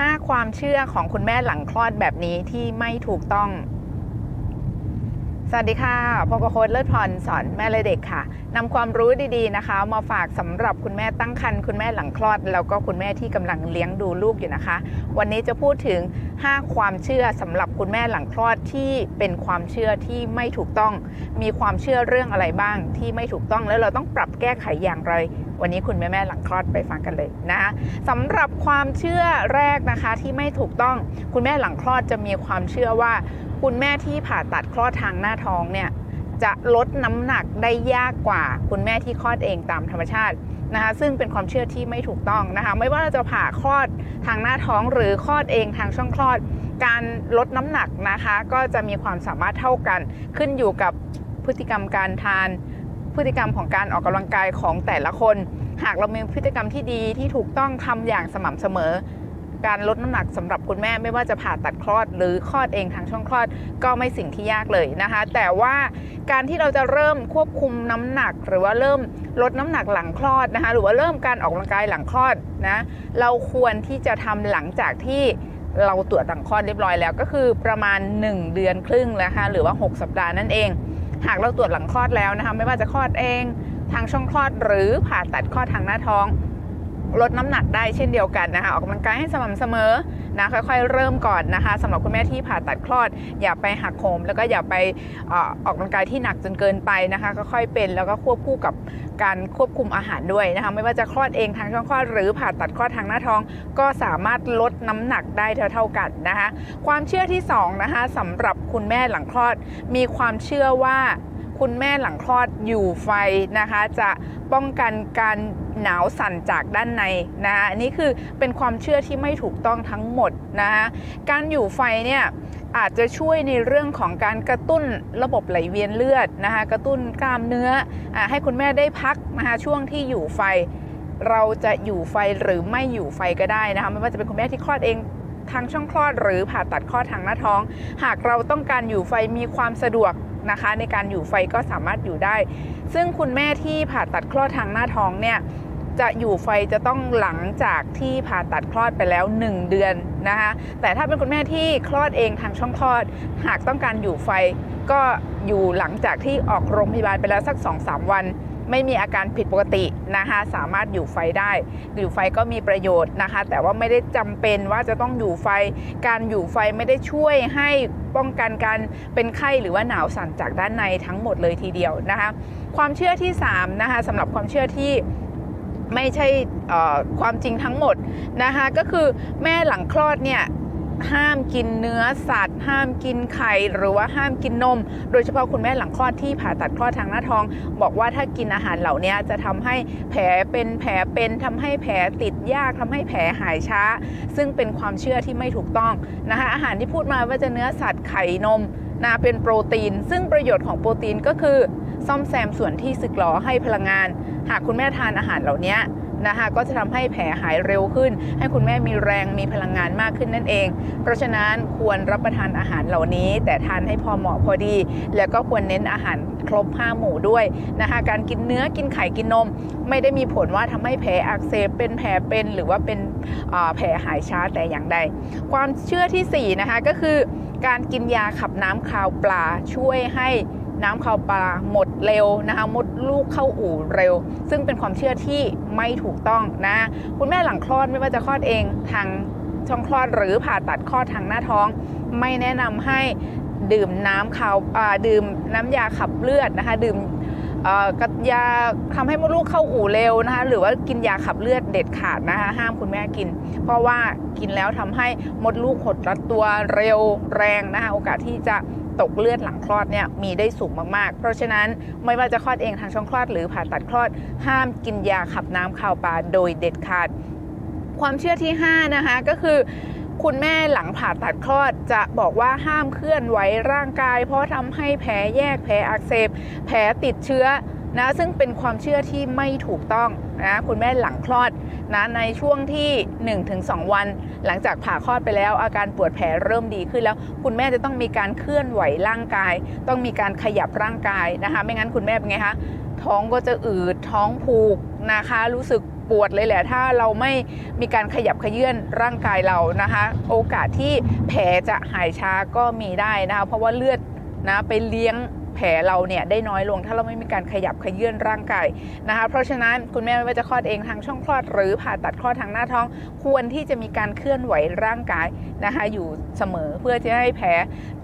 5 ความเชื่อของคุณแม่หลังคลอดแบบนี้ที่ไม่ถูกต้อง สวัสดีค่ะพบกับโค้ดเลิศพรสอนแม่และเด็กค่ะนำความรู้ดีๆนะคะ มาฝากสำหรับคุณแม่ตั้งครรภ์คุณแม่หลังคลอด แล้วก็คุณแม่ที่กำลังเลี้ยงดูลูกอยู่นะคะ วันนี้จะพูดถึง 5 ความเชื่อสำหรับคุณแม่หลังคลอดที่เป็นความเชื่อที่ไม่ถูกต้อง มีความเชื่อเรื่องอะไรบ้างที่ไม่ถูกต้องแล้วเราต้องปรับแก้ไขอย่างไร วันนี้คุณแม่แม่หลังคลอดไปฟังกันเลยนะคะสำหรับความเชื่อแรกนะคะที่ไม่ถูกต้อง คุณแม่หลังคลอดจะมีความเชื่อว่า คุณแม่ที่ผ่าตัดคลอดทางหน้าท้องเนี่ยจะลดน้ำหนักได้ยากกว่าคุณแม่ที่คลอดเองตามธรรมชาตินะคะซึ่งเป็นความเชื่อที่ไม่ถูกต้องนะคะไม่ว่าเราจะผ่าคลอดทางหน้าท้องหรือคลอดเองทางช่องคลอด การลดน้ำหนักนะคะก็จะมีความสามารถเท่ากัน ขึ้นอยู่กับพฤติกรรมการทาน พฤติกรรมของการออกกำลังกายของแต่ละคน หากเรามีพฤติกรรมที่ดีที่ถูกต้องทำอย่างสม่ำเสมอ การลดน้ำหนักสำหรับคุณแม่ไม่ว่าจะผ่าตัดคลอด หรือคลอดเองทางช่องคลอดก็ไม่สิ่งที่ยากเลยนะคะ แต่ว่าการที่เราจะเริ่มควบคุมน้ำหนัก หรือว่าเริ่มลดน้ำหนักหลังคลอดนะคะหรือว่าเริ่มการออกกำลังกายหลังคลอดนะเราควรที่จะทำหลังจากที่เราตรวจหลังคลอดเรียบร้อยแล้ว ก็คือประมาณ 1 เดือนครึ่งนะคะหรือว่า 6 สัปดาห์นั่นเอง หากเราตรวจหลังคลอดแล้วนะคะไม่ว่าจะคลอดเองทางช่องคลอดหรือผ่าตัดคลอดทางหน้าท้อง ลดน้ำหนักได้เช่นเดียวกันนะคะออกกำลังกายให้สม่ำเสมอนะค่อยๆ เริ่มก่อนนะคะสำหรับคุณแม่ที่ผ่าตัดคลอด อย่าไปหักโหมแล้วก็อย่าไปอออกกำลังกายที่หนักจนเกินไปนะคะค่อยๆเป็นแล้วก็ควบคู่กับการควบคุมอาหารด้วยนะคะไม่ว่าจะคลอดเองทางช่องคลอดหรือผ่าตัดคลอดทางหน้าท้อง ก็สามารถลดน้ำหนักได้เท่าๆกันนะคะความเชื่อที่สองนะคะสำหรับคุณแม่หลังคลอด มีความเชื่อว่าคุณแม่หลังคลอดอยู่ไฟนะคะจะป้องกันการ หนาวสั่นจากด้านในนะคะอันนี้คือเป็นความเชื่อที่ไม่ถูกต้องทั้งหมดนะคะการอยู่ไฟเนี่ยอาจจะช่วยในเรื่องของการกระตุ้นระบบไหลเวียนเลือดนะคะกระตุ้นกล้ามเนื้ออให้คุณแม่ได้พักนะคะช่วงที่อยู่ไฟ เราจะอยู่ไฟหรือไม่อยู่ไฟก็ได้นะคะไม่ว่าจะเป็นคุณแม่ที่คลอดเองทางช่องคลอดหรือผ่าตัดคลอดทางหน้าท้อง หากเราต้องการอยู่ไฟมีความสะดวกนะคะ ในการอยู่ไฟก็สามารถอยู่ได้ ซึ่งคุณแม่ที่ผ่าตัดคลอดทางหน้าท้องเนี่ย จะอยู่ไฟจะต้องหลังจากที่ผ่าตัดคลอดไปแล้ว 1 เดือนนะคะแต่ถ้าเป็นคุณแม่ที่คลอดเองทางช่องคลอด หากต้องการอยู่ไฟก็อยู่หลังจากที่ออกโรงพยาบาลไปแล้วสัก 2-3 วันไม่มีอาการผิดปกตินะคะสามารถอยู่ไฟได้ อยู่ไฟก็มีประโยชน์นะคะ แต่ว่าไม่ได้จำเป็นว่าจะต้องอยู่ไฟ การอยู่ไฟไม่ได้ช่วยให้ป้องกันการเป็นไข้หรือว่าหนาวสั่นจากด้านในทั้งหมดเลยทีเดียวนะคะ ความเชื่อที่3นะคะสำหรับความเชื่อที่ ไม่ใช่ความจริงทั้งหมดนะคะ ก็คือแม่หลังคลอดเนี่ยห้ามกินเนื้อสัตว์ ห้ามกินไข่หรือว่าห้ามกินนม โดยเฉพาะคุณแม่หลังคลอดที่ผ่าตัดคลอดทางหน้าท้อง บอกว่าถ้ากินอาหารเหล่านี้จะทำให้แผลเป็นแผลเป็นทำให้แผลติดยากทำให้แผลหายช้า ซึ่งเป็นความเชื่อที่ไม่ถูกต้องนะคะอาหารที่พูดมาว่าจะเนื้อสัตว์ไข่นมนะเป็นโปรตีน ซึ่งประโยชน์ของโปรตีนก็คือ ซ่อมแซมส่วนที่สึกหรอให้พลังงาน หากคุณแม่ทานอาหารเหล่านี้นะคะก็จะทำให้แผลหายเร็วขึ้น ให้คุณแม่มีแรงมีพลังงานมากขึ้นนั่นเอง เพราะฉะนั้นควรรับประทานอาหารเหล่านี้ แต่ทานให้พอเหมาะพอดี แล้วก็ควรเน้นอาหารครบ5หมู่ด้วยนะคะการกินเนื้อกินไข่กินนม ไม่ได้มีผลว่าทำให้แผลอักเสบเป็นแผลเป็นหรือว่าเป็นแผลหายช้าแต่อย่างใด ความเชื่อทีสี่4นะคะก็คือการกินยาขับน้ำคาวปลาช่วยให้ น้ำคาวปลาหมดเร็วนะคะมดลูกเข้าอู่เร็ว ซึ่งเป็นความเชื่อที่ไม่ถูกต้องนะคุณแม่หลังคลอดไม่ว่าจะคลอดเองทางช่องคลอดหรือผ่าตัดคลอดทางหน้าท้อง ไม่แนะนำให้ดื่มน้ำคาวดื่มน้ำยาขับเลือดนะคะดื่มกับยาทำให้มดลูกเข้าอู่เร็วนะคะหรือว่ากินยาขับเลือดเด็ดขาดนะคะห้ามคุณแม่กิน เพราะว่ากินแล้วทำให้มดลูกหดรัดตัวเร็วแรงนะคะโอกาสที่จะ ตกเลือดหลังคลอดเนี่ยมีได้สูงมากๆ เพราะฉะนั้นไม่ว่าจะคลอดเองทางช่องคลอดหรือผ่าตัดคลอด ห้ามกินยาขับน้ำข่าวปลาโดยเด็ดขาด ความเชื่อที่ 5 นะคะก็คือคุณแม่หลังผ่าตัดคลอดจะบอกว่าห้ามเคลื่อนไหวร่างกาย เพราะทำให้แผลแยกแผลอักเสบ แผลติดเชื้อ นะซึ่งเป็นความเชื่อที่ไม่ถูกต้องนะคุณแม่หลังคลอดนะในช่วงที่ 1-2 วัน หลังจากผ่าคลอดไปแล้ว อาการปวดแผลเริ่มดีขึ้นแล้ว คุณแม่จะต้องมีการเคลื่อนไหวร่างกาย ต้องมีการขยับร่างกายนะคะไม่งั้นคุณแม่เป็นไงคะท้องก็จะอืดท้องผูกนะคะ รู้สึกปวดเลยแหละ ถ้าเราไม่มีการขยับขยื่อนร่างกายเรานะคะ โอกาสที่แผลจะหายช้าก็มีได้นะคะ เพราะว่าเลือดนะไปเลี้ยง ผลเราเนี่ยได้น้อยลง ถ้าเราไม่มีการขยับขยื่นร่างกายนะคะเพราะฉะนั้นคุณแม่ไม่ว่าจะคลอดเองทางช่องคลอด หรือผ่าตัดคลอดทางหน้าท้อง ควรที่จะมีการเคลื่อนไหวร่างกายนะคะอยู่เสมอเพื่อจะให้แผล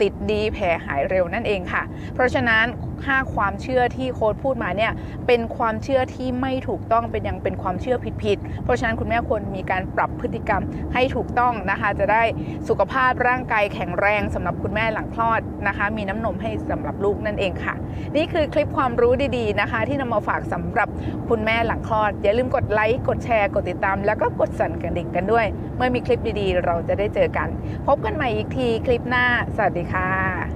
ติดดีแผลหายเร็วนั่นเองค่ะ เพราะฉะนั้นห้าความเชื่อที่โค้ดพูดมาเนี่ยเป็นความเชื่อที่ไม่ถูกต้องเป็นยังเป็นความเชื่อผิดๆเพราะฉะนั้นคุณแม่ควรมีการปรับพฤติกรรมให้ถูกต้องนะคะ จะได้สุขภาพร่างกายแข็งแรงสำหรับคุณแม่หลังคลอดนะคะ มีน้ำนมให้สำหรับลูกนั่นเองค่ะ นี่คือคลิปความรู้ดีๆนะคะ ที่นำมาฝากสำหรับคุณแม่หลังคลอด อย่าลืมกดไลค์กดแชร์กดติดตาม แล้วก็กดสั่นกระดิ่งกันด้วย เมื่อมีคลิปดีๆ เราจะได้เจอกัน พบกันใหม่อีกทีคลิปหน้า สวัสดีค่ะ